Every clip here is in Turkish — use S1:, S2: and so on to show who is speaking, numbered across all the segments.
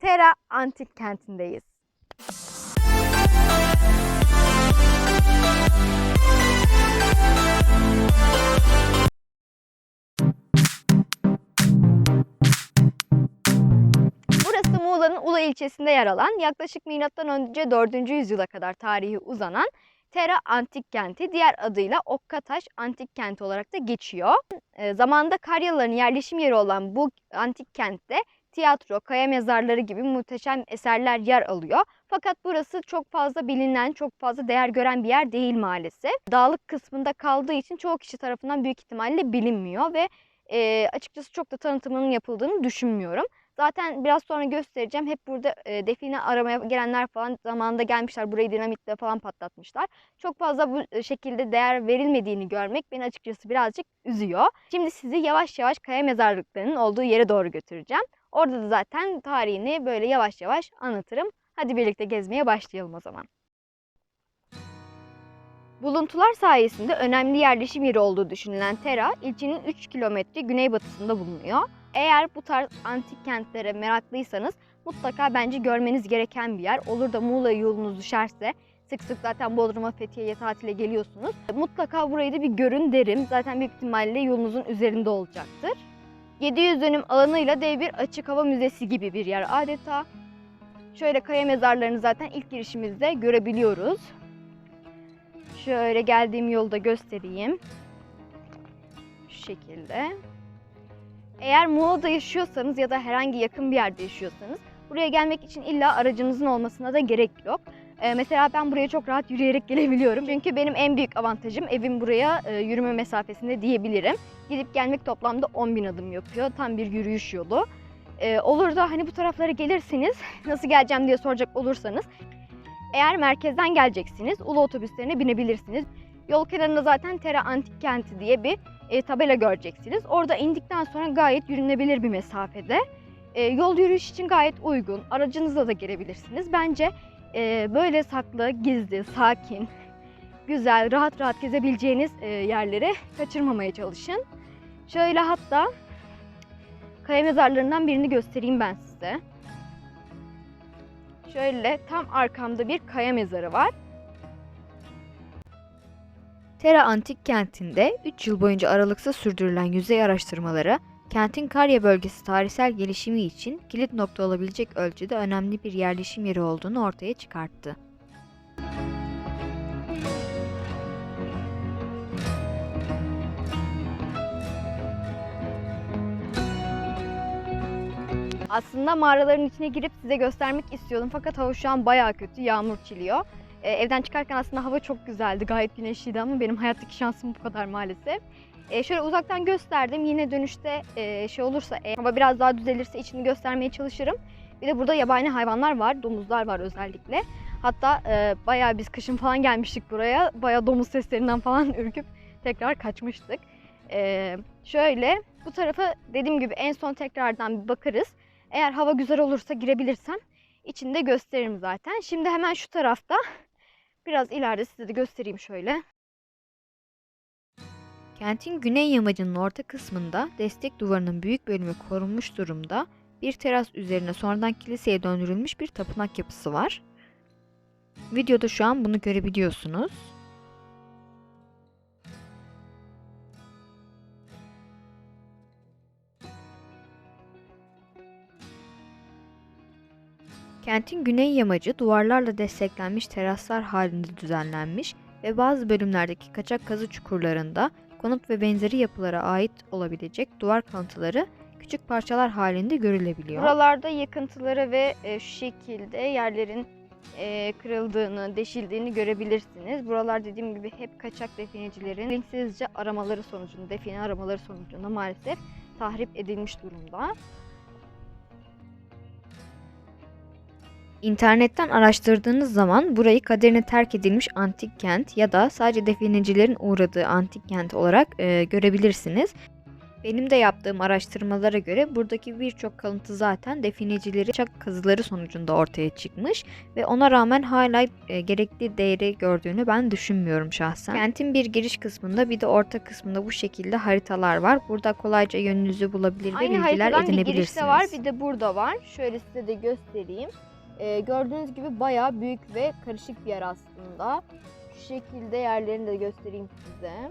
S1: Tera Antik Kenti'ndeyiz. Burası Muğla'nın Ula ilçesinde yer alan, yaklaşık M.Ö. 4. yüzyıla kadar tarihi uzanan Tera Antik Kenti, diğer adıyla Okkataş Antik Kenti olarak da geçiyor. E, zamanında Karyalıların yerleşim yeri olan bu antik kentte tiyatro, kaya mezarları gibi muhteşem eserler yer alıyor. Fakat burası çok fazla bilinen, çok fazla değer gören bir yer değil maalesef. Dağlık kısmında kaldığı için çoğu kişi tarafından büyük ihtimalle bilinmiyor ve e, açıkçası çok da tanıtımının yapıldığını düşünmüyorum. Zaten biraz sonra göstereceğim. Hep burada e, define aramaya gelenler falan zamanında gelmişler. Burayı dinamitle falan patlatmışlar. Çok fazla bu şekilde değer verilmediğini görmek beni açıkçası birazcık üzüyor. Şimdi sizi yavaş yavaş kaya mezarlıklarının olduğu yere doğru götüreceğim. Orada da zaten tarihini böyle yavaş yavaş anlatırım. Hadi birlikte gezmeye başlayalım o zaman. Buluntular sayesinde önemli yerleşim yeri olduğu düşünülen Tera, ilçenin 3 kilometre güneybatısında bulunuyor. Eğer bu tarz antik kentlere meraklıysanız mutlaka bence görmeniz gereken bir yer. Olur da Muğla'ya yolunuz düşerse sık sık zaten Bodrum'a, Fethiye'ye tatile geliyorsunuz. Mutlaka burayı da bir görün derim. Zaten büyük ihtimalle yolunuzun üzerinde olacaktır. 700 dönüm alanıyla dev bir açık hava müzesi gibi bir yer adeta. Şöyle kaya mezarlarını zaten ilk girişimizde görebiliyoruz. Şöyle geldiğim yolda göstereyim. Şu şekilde. Eğer Muğla'da yaşıyorsanız ya da herhangi yakın bir yerde yaşıyorsanız buraya gelmek için illa aracınızın olmasına da gerek yok. Ee, mesela ben buraya çok rahat yürüyerek gelebiliyorum. Çünkü benim en büyük avantajım evim buraya e, yürüme mesafesinde diyebilirim. Gidip gelmek toplamda 10 bin adım yapıyor. Tam bir yürüyüş yolu. Ee, olur da hani bu taraflara gelirseniz nasıl geleceğim diye soracak olursanız eğer merkezden geleceksiniz ulu otobüslerine binebilirsiniz. Yol kenarında zaten Tera Antik Kenti diye bir e, tabela göreceksiniz. Orada indikten sonra gayet yürünebilir bir mesafede. E, yol yürüyüş için gayet uygun. Aracınızla da gelebilirsiniz. Bence e, böyle saklı, gizli, sakin, güzel, rahat rahat gezebileceğiniz e, yerleri kaçırmamaya çalışın. Şöyle hatta kaya mezarlarından birini göstereyim ben size. Şöyle tam arkamda bir kaya mezarı var. Tera Antik Kenti'nde 3 yıl boyunca aralıksız sürdürülen yüzey araştırmaları, kentin Karya bölgesi tarihsel gelişimi için kilit nokta olabilecek ölçüde önemli bir yerleşim yeri olduğunu ortaya çıkarttı. Aslında mağaraların içine girip size göstermek istiyordum fakat hava şu an bayağı kötü, yağmur çiliyor. Ee, evden çıkarken aslında hava çok güzeldi, gayet güneşliydi ama benim hayattaki şansım bu kadar maalesef. Ee, şöyle uzaktan gösterdim, yine dönüşte e, şey olursa, e, hava biraz daha düzelirse içini göstermeye çalışırım. Bir de burada yabani hayvanlar var, domuzlar var özellikle. Hatta e, bayağı biz kışın falan gelmiştik buraya, bayağı domuz seslerinden falan ürküp tekrar kaçmıştık. Ee, şöyle bu tarafa dediğim gibi en son tekrardan bir bakarız. Eğer hava güzel olursa girebilirsem içinde gösteririm zaten. Şimdi hemen şu tarafta biraz ileride size de göstereyim şöyle. Kentin güney yamacının orta kısmında destek duvarının büyük bölümü korunmuş durumda. Bir teras üzerine sonradan kiliseye döndürülmüş bir tapınak yapısı var. Videoda şu an bunu görebiliyorsunuz. Kentin güney yamacı duvarlarla desteklenmiş teraslar halinde düzenlenmiş ve bazı bölümlerdeki kaçak kazı çukurlarında konut ve benzeri yapılara ait olabilecek duvar kalıntıları küçük parçalar halinde görülebiliyor. Buralarda yıkıntıları ve e, şu şekilde yerlerin e, kırıldığını, deşildiğini görebilirsiniz. Buralar dediğim gibi hep kaçak definecilerin linksizce aramaları sonucunda, define aramaları sonucunda maalesef tahrip edilmiş durumda. İnternetten araştırdığınız zaman burayı kaderine terk edilmiş antik kent ya da sadece definecilerin uğradığı antik kent olarak e, görebilirsiniz.
S2: Benim de yaptığım araştırmalara göre buradaki birçok kalıntı zaten definecileri çak kazıları sonucunda ortaya çıkmış ve ona rağmen hala e, gerekli değeri gördüğünü ben düşünmüyorum şahsen. Kentin bir giriş kısmında bir de orta kısmında bu şekilde haritalar var. Burada kolayca yönünüzü bulabilir ve
S1: Aynı
S2: bilgiler
S1: haritadan bir
S2: edinebilirsiniz.
S1: girişte var bir de burada var. Şöyle size de göstereyim. Ee, gördüğünüz gibi bayağı büyük ve karışık bir yer aslında. Şu şekilde yerlerini de göstereyim size.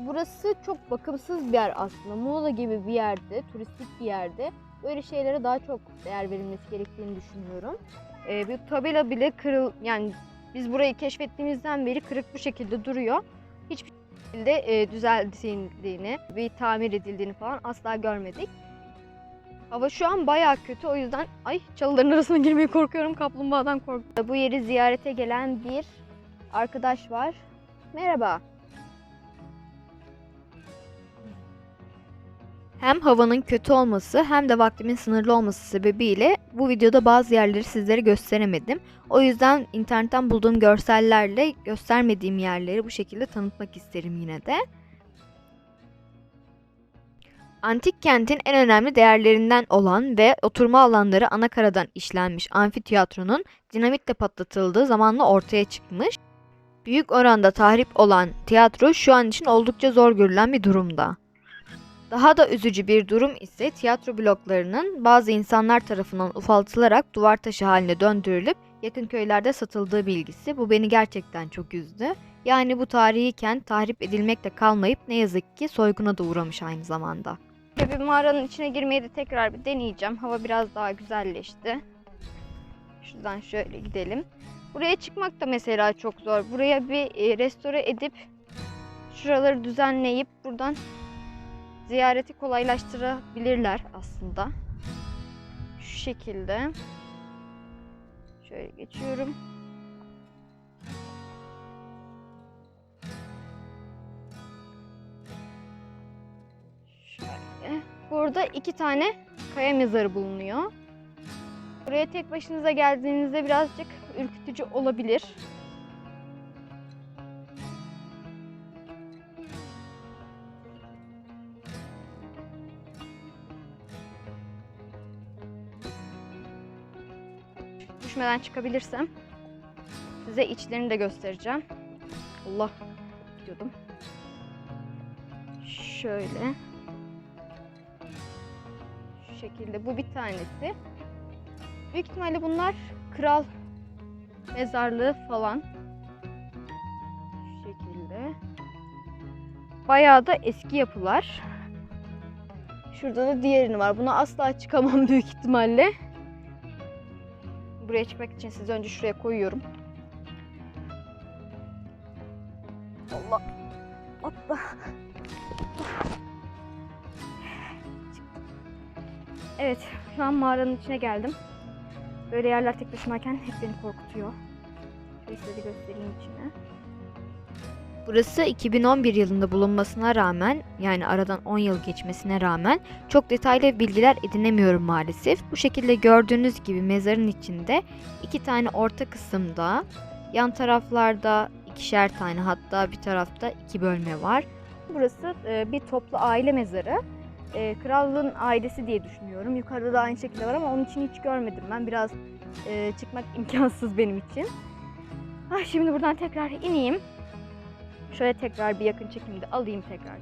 S1: Burası çok bakımsız bir yer aslında. Muğla gibi bir yerde, turistik bir yerde. Böyle şeylere daha çok değer verilmesi gerektiğini düşünüyorum. Ee, bir tabela bile kırıl yani biz burayı keşfettiğimizden beri kırık bu şekilde duruyor. Hiçbir şekilde e, düzeltildiğini, bir tamir edildiğini falan asla görmedik. Hava şu an bayağı kötü o yüzden ay çalıların arasına girmeye korkuyorum. Kaplumbağadan korkuyorum. Bu yeri ziyarete gelen bir arkadaş var. Merhaba.
S2: Hem havanın kötü olması hem de vaktimin sınırlı olması sebebiyle bu videoda bazı yerleri sizlere gösteremedim. O yüzden internetten bulduğum görsellerle göstermediğim yerleri bu şekilde tanıtmak isterim yine de. Antik kentin en önemli değerlerinden olan ve oturma alanları ana karadan işlenmiş amfiteyatronun dinamitle patlatıldığı zamanla ortaya çıkmış. Büyük oranda tahrip olan tiyatro şu an için oldukça zor görülen bir durumda. Daha da üzücü bir durum ise tiyatro bloklarının bazı insanlar tarafından ufaltılarak duvar taşı haline döndürülüp yakın köylerde satıldığı bilgisi. Bu beni gerçekten çok üzdü. Yani bu tarihi kent tahrip edilmekle kalmayıp ne yazık ki soyguna da uğramış aynı zamanda.
S1: Şöyle bir mağaranın içine girmeyi de tekrar bir deneyeceğim. Hava biraz daha güzelleşti. Şuradan şöyle gidelim. Buraya çıkmak da mesela çok zor. Buraya bir e, restore edip şuraları düzenleyip buradan ziyareti kolaylaştırabilirler aslında. Şu şekilde. Şöyle geçiyorum. Burada iki tane kaya mezarı bulunuyor. Buraya tek başınıza geldiğinizde birazcık ürkütücü olabilir. Düşmeden çıkabilirsem size içlerini de göstereceğim. Allah diyordum. Şöyle. Şekilde bu bir tanesi. Büyük ihtimalle bunlar kral mezarlığı falan. Şu şekilde. Bayağı da eski yapılar. Şurada da diğerini var. Buna asla çıkamam büyük ihtimalle. Buraya çıkmak için sizi önce şuraya koyuyorum. Allah. Atla. Evet, şu an mağaranın içine geldim. Böyle yerler tek başımayken hep beni korkutuyor. Şöyle size göstereyim içine.
S2: Burası 2011 yılında bulunmasına rağmen yani aradan 10 yıl geçmesine rağmen çok detaylı bilgiler edinemiyorum maalesef. Bu şekilde gördüğünüz gibi mezarın içinde iki tane orta kısımda, yan taraflarda ikişer tane hatta bir tarafta iki bölme var.
S1: Burası e, bir toplu aile mezarı. E, krallığın ailesi diye düşünüyorum. Yukarıda da aynı şekilde var ama onun için hiç görmedim ben. Biraz e, çıkmak imkansız benim için. Ah, şimdi buradan tekrar ineyim. Şöyle tekrar bir yakın çekimde alayım tekrar.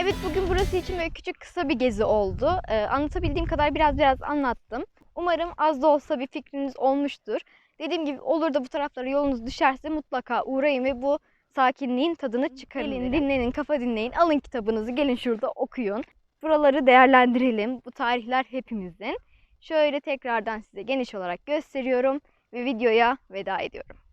S1: Evet bugün burası için böyle küçük kısa bir gezi oldu. Ee, anlatabildiğim kadar biraz biraz anlattım. Umarım az da olsa bir fikriniz olmuştur. Dediğim gibi olur da bu taraflara yolunuz düşerse mutlaka uğrayın ve bu sakinliğin tadını çıkarın. Gelin dinlenin, kafa dinleyin, alın kitabınızı, gelin şurada okuyun. Buraları değerlendirelim. Bu tarihler hepimizin. Şöyle tekrardan size geniş olarak gösteriyorum ve videoya veda ediyorum.